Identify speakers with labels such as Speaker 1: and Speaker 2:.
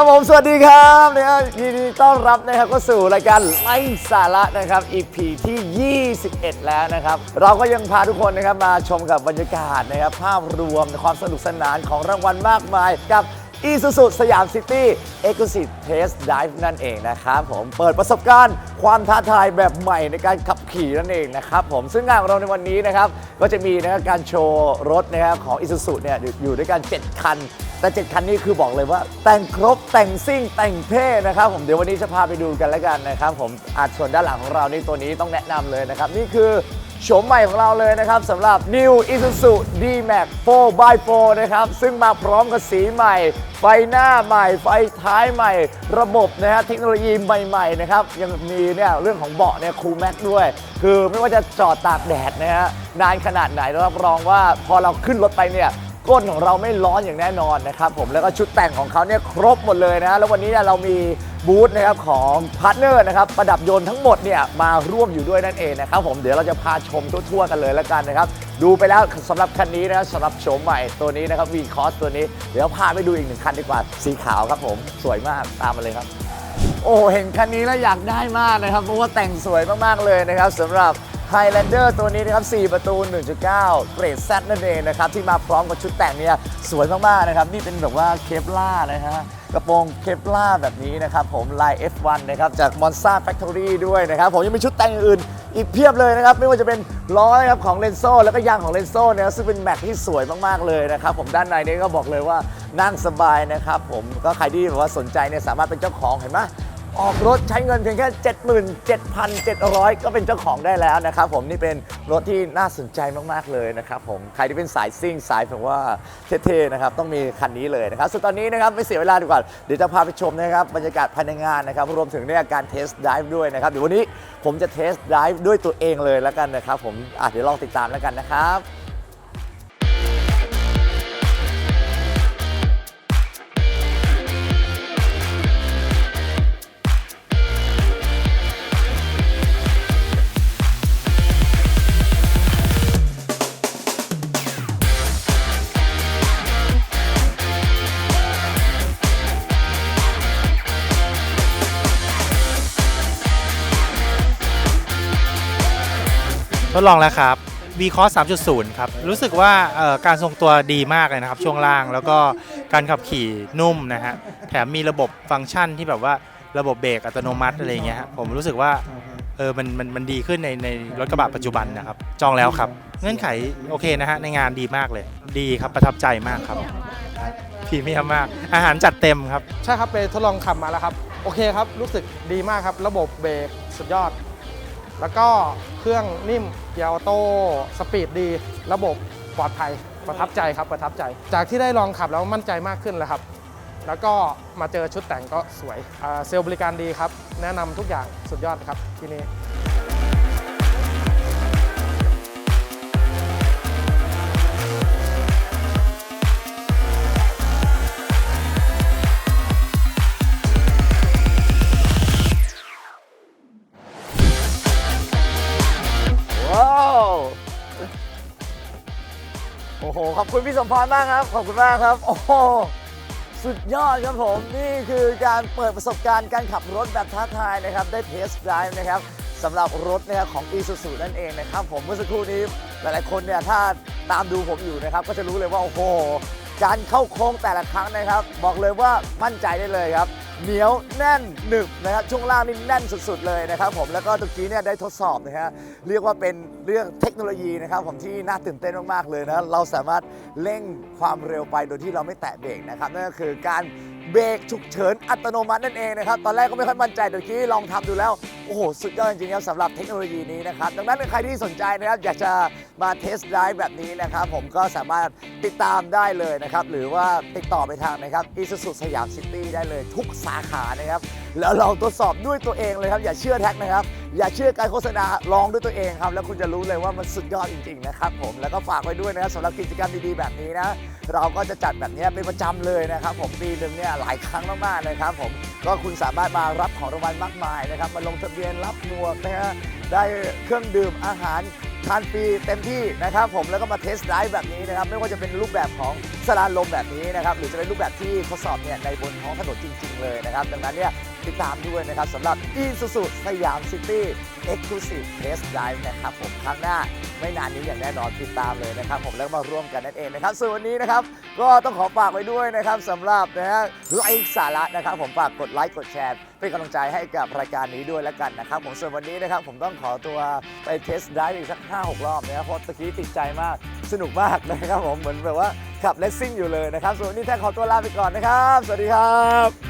Speaker 1: ครับผม สวัสดีครับนะครับยินดีต้อนรับนะครับก็สู่รายการไล่สาระนะครับ EP ที่ 21 แล้วนะครับ เราก็ยังพาทุกคนนะครับมาชมกับบรรยากาศนะครับภาพรวมความสนุกสนานของรางวัลมากมายกับ อีซูซูสยามซิตี้เอ็กซ์ i v e Test Drive นั่นเองนะครับผมเปิดประสบการณ์ความท้าทายแบบใหม่ในการขับขี่นั่นเองนะครับผมซึ่งงานของเราในวันนี้นะครับก็จะมีนะครับการโชว์รถนะครับของอีซูซูเนี่ยอยู่ด้วยกัน 7 คัน แต่ 7 คันนี้คือบอกเลยว่า แต่งครบแต่งซิ่งแต่งเท่นะครับผมเดี๋ยววันนี้จะพาไปดูกันแล้วกันนะครับผมอาจส่วนด้านหลังของเรานี่ตัวนี้ต้องแนะนำเลยนะครับนี่คือ โฉมใหม่ของเราเลยนะครับสำหรับ New Isuzu D-Max 4x4 นะครับ ซึ่งมาพร้อมกับสีใหม่ ไฟหน้าใหม่ ไฟท้ายใหม่ ระบบนะฮะเทคโนโลยีใหม่ๆนะครับ ยังมีเนี่ยเรื่องของเบาะเนี่ยคูลแม็กด้วย คือไม่ว่าจะจอดตากแดดนะฮะนานขนาดไหนรับรองว่าพอเราขึ้นรถไปเนี่ย ก้นของเราไม่ร้อนอย่างแน่นอนนะครับผมแล้วก็ชุดแต่งของเขาเนี่ยครบหมดเลยนะ แล้ววันนี้เนี่ยเรามีบูธนะครับของพาร์ทเนอร์นะครับประดับยนต์ทั้งหมดเนี่ยมาร่วมอยู่ด้วยนั่นเองนะครับผมเดี๋ยวเราจะพาชมทั่วๆกันเลยแล้วกันนะครับดูไปแล้วสำหรับคันนี้นะครับสำหรับโฉมใหม่ตัวนี้นะครับวีคอสตัวนี้เดี๋ยวพาไปดูอีกหนึ่งคันดีกว่าสีขาวครับผมสวยมากตามมาเลยครับ โอ้โหเห็นคันนี้แล้วอยากได้มากนะครับเพราะว่าแต่งสวยมากๆเลยนะครับสำหรับ Highlander ตัวนี้นะครับ 4 ประตู 1.9 เกรด Z นั่นเองนะครับ ที่มาพร้อมกับชุดแต่งเนี่ยสวยมากๆนะครับ นี่เป็นแบบว่าเคปล่านะฮะกระโปรงเคปล่าแบบนี้นะครับ ผมลาย F1 นะครับ จาก Monza Factory ด้วยนะครับ ผมยังมีชุดแต่งอื่นอีกเพียบเลยนะครับ ไม่ว่าจะเป็นล้อนะครับของเลนโซแล้วก็ยางของเลนโซนะครับซึ่งเป็นแม็กที่สวยมากๆเลยนะครับ ผมด้านในนี้ก็บอกเลยว่านั่งสบายนะครับผมก็ใครที่แบบว่าสนใจเนี่ยสามารถเป็นเจ้าของเห็นไหม ออกรถใช้เงินเพียงแค่ 77,700 ก็เป็นเจ้าของได้แล้วนะครับผมนี่เป็นรถที่น่าสนใจมาก ๆ เลยนะครับผมใครที่เป็นสายซิ่งสายแบบว่าเท่ๆนะครับต้องมีคันนี้เลยนะครับส่วนตอนนี้นะครับไม่เสียเวลาดีกว่าเดี๋ยวจะพาไปชมนะครับบรรยากาศภายในงานนะครับรวมถึงเนี่ยการเทสต์ไดฟ์ด้วยนะครับเดี๋ยววันนี้ผมจะเทสต์ไดฟ์ด้วยตัวเองเลยแล้วกันนะครับผมอะเดี๋ยวลองติดตามแล้วกันนะครับ
Speaker 2: ดลองแล้วครับ v c o s 3.0 ครับ รู้สึกว่าการทรงตัวดีมากเลยนะครับ ช่วงล่างแล้วก็การขับขี่นุ่มนะฮะแถมมีระบบฟังก์ชันที่แบบว่าระบบเบรกอัตโนมัติอะไรเงี้ยผมรู้สึกว่าเออมันมันมันดีขึ้นในในรถกระบะปัจจุบันนะครับ จองแล้วครับ เงื่อนไขโอเคนะฮะในงานดีมากเลย ดีครับประทับใจมากครับพรีเมียมมาก อาหารจัดเต็มครับ
Speaker 3: ใช่ครับไปทดลองขับมาแล้วครับ โอเคครับ รู้สึกดีมากครับ ระบบเบรกสุดยอด แล้วก็เครื่องนิ่มเกียร์ออโต้สปีดดี ระบบปลอดภัยประทับใจครับประทับใจ จากที่ได้ลองขับแล้วมั่นใจมากขึ้นแล้วครับ แล้วก็มาเจอชุดแต่งก็สวยเซลล์บริการดีครับ แนะนำทุกอย่างสุดยอดครับที่นี่
Speaker 1: หขอบคุณพี่สมพรมากครับ ขอบคุณมากครับ โอ้โหสุดยอดครับผม นี่คือการเปิดประสบการณ์การขับรถแบบท้าทายนะครับ ได้เทสต์ไดรฟ์นะครับสำหรับรถนะครับของ i s u z u นั่นเองนะครับ ผมเมื่อสักครู่นี้หลายๆคนเนี่ยถ้าตามดูผมอยู่นะครับ ก็จะรู้เลยว่า โอ้โห การเข้าโค้งแต่ละครั้งนะครับ บอกเลยว่ามั่นใจได้เลยครับ เหนียวแน่นหนึบนะครับช่วงล่างนี่แน่นสุด ๆ เลยนะครับผมแล้วก็ตะกี้เนี่ยได้ทดสอบนะฮะเรียกว่าเป็นเรื่องเทคโนโลยีนะครับผมที่น่าตื่นเต้นมากๆเลยนะเราสามารถเร่งความเร็วไปโดยที่เราไม่แตะเบรกนะครับนั่นก็คือการเบรกฉุกเฉินอัตโนมัตินั่นเองนะครับตอนแรกก็ไม่ค่อยมั่นใจแต่ตะกี้ลองทำดูแล้ว โอ้โห สุดยอดจริงๆครับสำหรับเทคโนโลยีนี้นะครับ ดังนั้นใครที่สนใจนะครับ อยากจะมาเทสต์ไดฟ์แบบนี้นะครับ ผมก็สามารถติดตามได้เลยนะครับ หรือว่าติดต่อไปทางนะครับ i s u z u สยามซิตี้ได้เลยทุกสาขานะครับ แล้วเราทดสอบด้วยตัวเองเลยครับ อย่าเชื่อแท็กนะครับ อย่าเชื่อการโฆษณาลองด้วยตัวเองครับ แล้วคุณจะรู้เลยว่ามันสุดยอดจริงๆนะครับผมแล้วก็ฝากไว้ด้วยนะครับสำหรับกิจกรรมดีๆแบบนี้นะเราก็จะจัดแบบนี้เป็นประจำเลยนะครับ ผมปีหนึ่งเนี่ยหลายครั้งมากๆนะครับผมก็คุณสามารถมารับของรางวัลมากมายนะครับมาลงทะเบียนรับหมวกนะฮะได้เครื่องดื่มอาหารทานฟรีเต็มที่นะครับผมแล้วก็มาเทสไดรฟ์แบบนี้นะครับ ไม่ว่าจะเป็นรูปแบบของสลาลมแบบนี้นะครับ หรือจะเป็นรูปแบบที่ทดสอบเนี่ยในบนท้องถนนจริง ๆ เลยนะครับ ดังนั้นเนี่ย ติดตามด้วยนะครับสำหรับ e s u s u สยามซิตี้ Exclusive Test Drive นะครับผมครั้งหน้าไม่นานนี้อย่างแน่นอนติดตามเลยนะครับผมแล้วมาร่วมกันนั่นเองนะครับส่วนวันนี้นะครับก็ต้องขอฝากไว้ด้วยนะครับสำหรับนะฮะไลฟ์สาระนะครับ ผมฝากกดไลค์กดแชร์เป็นกำลังใจให้กับรายการนี้ด้วยแล้วกันนะครับผมส่วนวันนี้นะครับผมต้องขอตัวไปเทสไดรฟ์อีกสัก 5-6 รอบนะครับเพราะตะกี้ติดใจมากสนุกมากนะครับผมเหมือนแบบว่าขับเลสซิ่งอยู่เลยนะครับส่วนวันนี้แท้ขอตัวลาไปก่อนนะครับ สวัสดีครับ